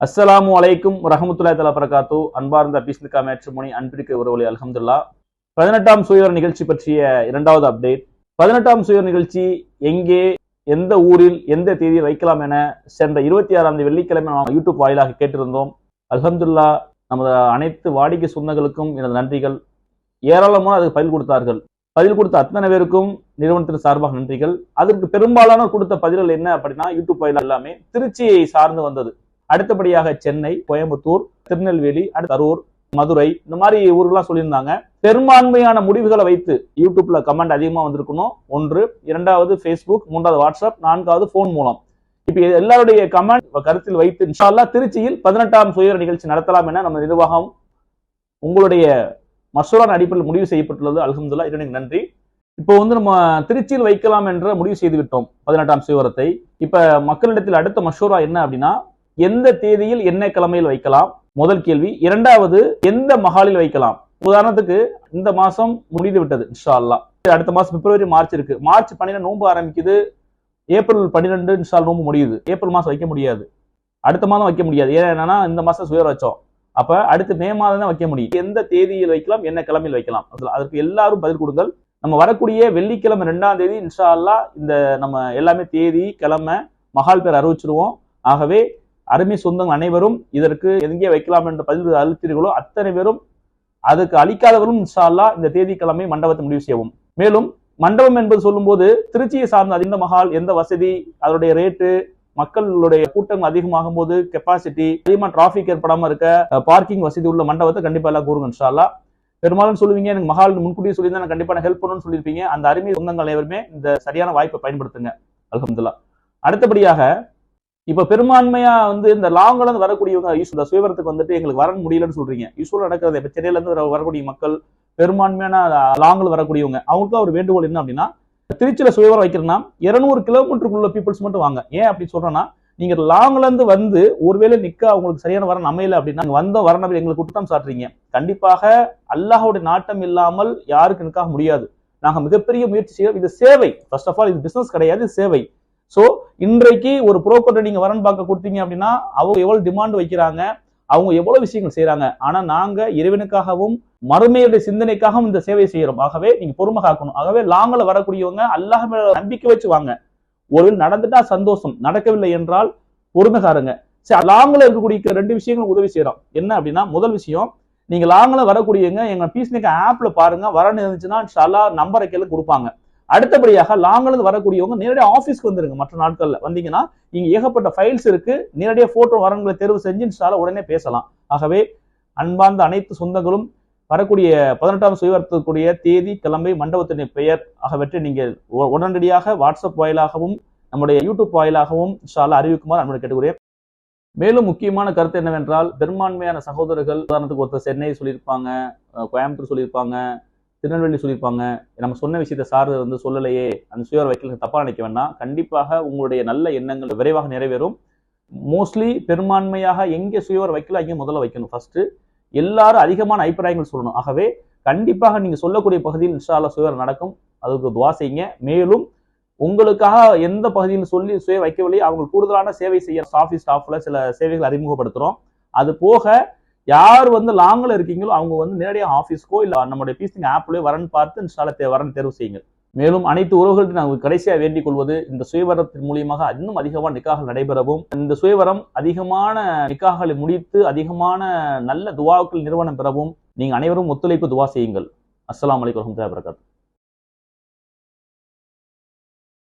அஸ்ஸலாமு அலைக்கும் ரஹமத்துல்லா தலா பரகாத்து அன்பார்ந்த பீஸ்னிகா மேட்ரிமோனி அன்பிற்கு உறவுலி அலமதுல்லா பதினெட்டாம் சுயர் நிகழ்ச்சி பற்றிய இரண்டாவது அப்டேட் பதினெட்டாம் சுயர் நிகழ்ச்சி எங்கே எந்த ஊரில் எந்த தேதியில் வைக்கலாம் என சென்ற இருபத்தி ஆறாம் தேதி வெள்ளிக்கிழமை நாம் யூடியூப் வாயிலாக கேட்டிருந்தோம். அல்ஹம்துல்லா நமது அனைத்து வாடிக்கை சொந்தங்களுக்கும் எனது நன்றிகள். ஏராளமான அதுக்கு பதில் கொடுத்தார்கள். பதில் கொடுத்த அத்தனை பேருக்கும் நிறுவனத்தின் சார்பாக நன்றிகள். அதற்கு பெரும்பாலான கொடுத்த பதில்கள் என்ன அப்படின்னா யூடியூப் வாயிலாக எல்லாமே திருச்சியை சார்ந்து வந்தது. அடுத்தபடியாக சென்னை கோயம்புத்தூர் திருநெல்வேலி அடுத்து கரூர் மதுரை இந்த மாதிரி ஊர்கள்லாம் சொல்லியிருந்தாங்க. பெரும்பான்மையான முடிவுகளை வைத்து யூடியூப்ல கமெண்ட் அதிகமா வந்திருக்கணும் ஒன்று இரண்டாவது ஃபேஸ்புக் மூன்றாவது வாட்ஸ்அப் நான்காவது ஃபோன் மூலம். இப்போ எல்லாருடைய கமெண்ட் கருத்தில் வைத்து இன்ஷால்லா திருச்சியில் பதினெட்டாம் சுயர நிகழ்ச்சி நடத்தலாம் என நம்ம நிர்வாகம் உங்களுடைய மசோரான் அடிப்படையில் முடிவு செய்யப்பட்டுள்ளது. அல்ஹம்துல்லா இரண்டு நன்றி. இப்போ வந்து நம்ம திருச்சியில் வைக்கலாம் என்ற முடிவு செய்து விட்டோம் பதினெட்டாம் சுயவரத்தை இப்ப மக்களிடத்தில் அடுத்த மஷூரா என்ன அப்படின்னா எந்த தேதியில் என்ன கிழமையில் வைக்கலாம்? முதல் கேள்வி. இரண்டாவது எந்த மஹாலில் வைக்கலாம்? உதாரணத்துக்கு இந்த மாசம் முடிந்து விட்டது இன்ஷா அல்லாஹ் அடுத்த மாசம் பிப்ரவரி மார்ச் இருக்கு. மார்ச் பன்னிரெண்டு நோன்பு ஆரம்பிக்குது. ஏப்ரல் பன்னிரெண்டு இன்ஷா நோன்பு முடியுது. ஏப்ரல் மாசம் வைக்க முடியாது. அடுத்த மாதம் வைக்க முடியாது. ஏன் இந்த மாசம் சுயர் வச்சோம். அப்ப அடுத்து மே மாதம் தான் வைக்க முடியும். எந்த தேதியில் வைக்கலாம்? என்ன கிழமையில் வைக்கலாம். அதற்கு எல்லாரும் பதில் கொடுங்கள். நம்ம வரக்கூடிய வெள்ளிக்கிழமை ரெண்டாம் தேதி இன்ஷா இந்த நம்ம எல்லாமே தேதி கிழமை மகால் பேர் அறிவிச்சிருவோம். ஆகவே அருமை சொந்தங்கள் அனைவரும் இதற்கு எங்கே வைக்கலாம் என்ற பதிவு அழுத்தீர்களோ அத்தனை பேரும் அதுக்கு அளிக்காதவரும் இன்ஷால்லா இந்த தேதி கிழமை மண்டபத்தை முடிவு செய்வோம். மேலும் மண்டபம் என்பது சொல்லும்போது திருச்சியை சார்ந்த இந்த மகால் எந்த வசதி அதனுடைய ரேட்டு மக்களுடைய கூட்டம் அதிகமாகும் போது கெப்பாசிட்டி அதிகமாக டிராஃபிக் ஏற்படாம இருக்க பார்க்கிங் வசதி உள்ள மண்டபத்தை கண்டிப்பா எல்லாம் கூறுங்க இன்ஷால்லா பெரும்பாலும் சொல்லுவீங்க எனக்கு மகால் முன்கூட்டியே சொல்லியிருந்தா நான் கண்டிப்பாக ஹெல்ப் பண்ணணும்னு சொல்லியிருப்பீங்க. அந்த அருமை சொந்தங்கள் அனைவருமே இந்த சரியான வாய்ப்பை பயன்படுத்துங்க. அலமதுல்லா அடுத்தபடியாக இப்ப பெரும்பான்மையா வந்து இந்த லாங்ல இருந்து வரக்கூடியவங்க இந்த சுயவரத்துக்கு வந்துட்டு எங்களுக்கு வர முடியலன்னு சொல்றீங்க. யூஸ்வலா நடக்கிறது இப்ப சென்னையில இருந்து வரக்கூடிய மக்கள் பெரும்பான்மையான லாங்ல வரக்கூடியவங்க அவங்களுக்கு ஒரு வேண்டுகோள் என்ன அப்படின்னா திருச்சியில சுயவரம் வைக்கிறேன்னா இருநூறு கிலோமீட்டருக்குள்ள பீப்புள்ஸ் மட்டும் வாங்க. ஏன் அப்படி சொல்றேன்னா நீங்க லாங்ல இருந்து வந்து ஒருவேளை நிக்க அவங்களுக்கு சரியான வரன் அமையல அப்படின்னா வந்த வந்தோம் வரணும் எங்களுக்கு குற்றம் சாட்டுறீங்க. கண்டிப்பாக அல்லாஹோட நாட்டம் இல்லாமல் யாருக்கு நிற்க முடியாது. நாங்க மிகப்பெரிய முயற்சி செய்யறோம் இது சேவை. ஃபர்ஸ்ட் ஆஃப் ஆல் இது பிசினஸ் கிடையாது சேவை. ஸோ இன்றைக்கு ஒரு புரோக்கர் நீங்கள் வரன் பார்க்க கொடுத்தீங்க அப்படின்னா அவங்க எவ்வளோ டிமாண்ட் வைக்கிறாங்க அவங்க எவ்வளோ விஷயங்கள் செய்கிறாங்க ஆனால் நாங்கள் இறைவனுக்காகவும் மறுமையுடைய சிந்தனைக்காகவும் இந்த சேவை செய்கிறோம் ஆகவே நீங்கள் பொறுமை காக்கணும். ஆகவே லாங்கில் வரக்கூடியவங்க அல்லாஹ் மேல நம்பிக்கை வச்சு வாங்க. ஒரு நடந்துட்டா சந்தோஷம் நடக்கவில்லை என்றால் பொறுமைக்காரங்க சரி லாங்கில் இருக்கக்கூடிய ரெண்டு விஷயங்களும் உதவி செய்கிறோம் என்ன அப்படின்னா முதல் விஷயம் நீங்கள் லாங்கில் வரக்கூடியவங்க எங்கள் பீஸ்னிக்க ஆப்பில் பாருங்க வரன்னு இருந்துச்சுன்னா ஷாலா நம்பரை கேள்வி கொடுப்பாங்க. அடுத்தபடியாக லாங்கிலிருந்து வரக்கூடியவங்க நேரடியாக ஆஃபீஸ்க்கு வந்துருங்க. மற்ற நாட்களில் வந்தீங்கன்னா இங்கே ஏகப்பட்ட ஃபைல்ஸ் இருக்கு. நேரடியாக ஃபோட்டோ வரவங்களை தேர்வு செஞ்சு இன்ஷால்லா உடனே பேசலாம். ஆகவே அன்பார்ந்த அனைத்து சொந்தங்களும் வரக்கூடிய பதினெட்டாம் சுயவர்த்தக்கூடிய தேதி கிழமை மண்டபத்தினுடைய பெயர் ஆகியவற்றை நீங்கள் உடனடியாக வாட்ஸ்அப் வாயிலாகவும் நம்முடைய யூடியூப் வாயிலாகவும் இன்ஷால்லா அறிவிக்குமாறு அன்பு கேட்டுக்கிறேன் மேலும் முக்கியமான கருத்து என்னவென்றால் பெரும்பான்மையான சகோதரர்கள் உதாரணத்துக்கு ஒருத்தர் சென்னை சொல்லியிருப்பாங்க கோயம்புத்தூர் சொல்லியிருப்பாங்க திருநெல்வேலி சொல்லியிருப்பாங்க. நம்ம சொன்ன விஷயத்த சார் வந்து சொல்லலையே அந்த சுயர் வைக்கல தப்பாக நினைக்க வேண்டாம். கண்டிப்பாக உங்களுடைய நல்ல எண்ணங்கள் விரைவாக நிறைவேறும். மோஸ்ட்லி பெரும்பான்மையாக எங்கே சுயவர் வைக்கல அங்கே முதல்ல வைக்கணும் ஃபர்ஸ்ட் எல்லாரும் அதிகமான அபிப்பிராயங்கள் சொல்லணும். ஆகவே கண்டிப்பாக நீங்கள் சொல்லக்கூடிய பகுதியில் இன்ஷால்லா சுயர் நடக்கும். அதுக்கு துவா செய்யுங்க. மேலும் உங்களுக்காக எந்த பகுதியில் சொல்லி சுய வைக்கவில்லை அவங்க கூடுதலான சேவை செய்ய ஆஃபீஸ் ஸ்டாஃப்ல சில சேவைகள் அறிமுகப்படுத்துகிறோம் அது போக யார் வந்து லாங்கில் இருக்கீங்களோ அவங்க வந்து நேரடியாக ஆஃபீஸ்க்கோ இல்லை நம்மளுடைய பீசிங் ஆப்லேயே வரன் பார்த்து இன்ஸ்டாலத்தை தே வரன் தேர்வு செய்யுங்க மேலும் அனைத்து உறவுகள்கிட்ட நாங்கள் கடைசியாக வேண்டிக் கொள்வது இந்த சுயவரத்தின் மூலியமாக இன்னும் அதிகமான நிக்காகள் நடைபெறவும் இந்த சுயவரம் அதிகமான நிக்காகளை முடித்து அதிகமான நல்ல துவாக்கள் நிறுவனம் பெறவும் நீங்கள் அனைவரும் ஒத்துழைப்பு துவா செய்யுங்கள். அஸ்லாம் வலைக்கம் வரஹ்மத்துல்லாஹி வபரகாத்துஹு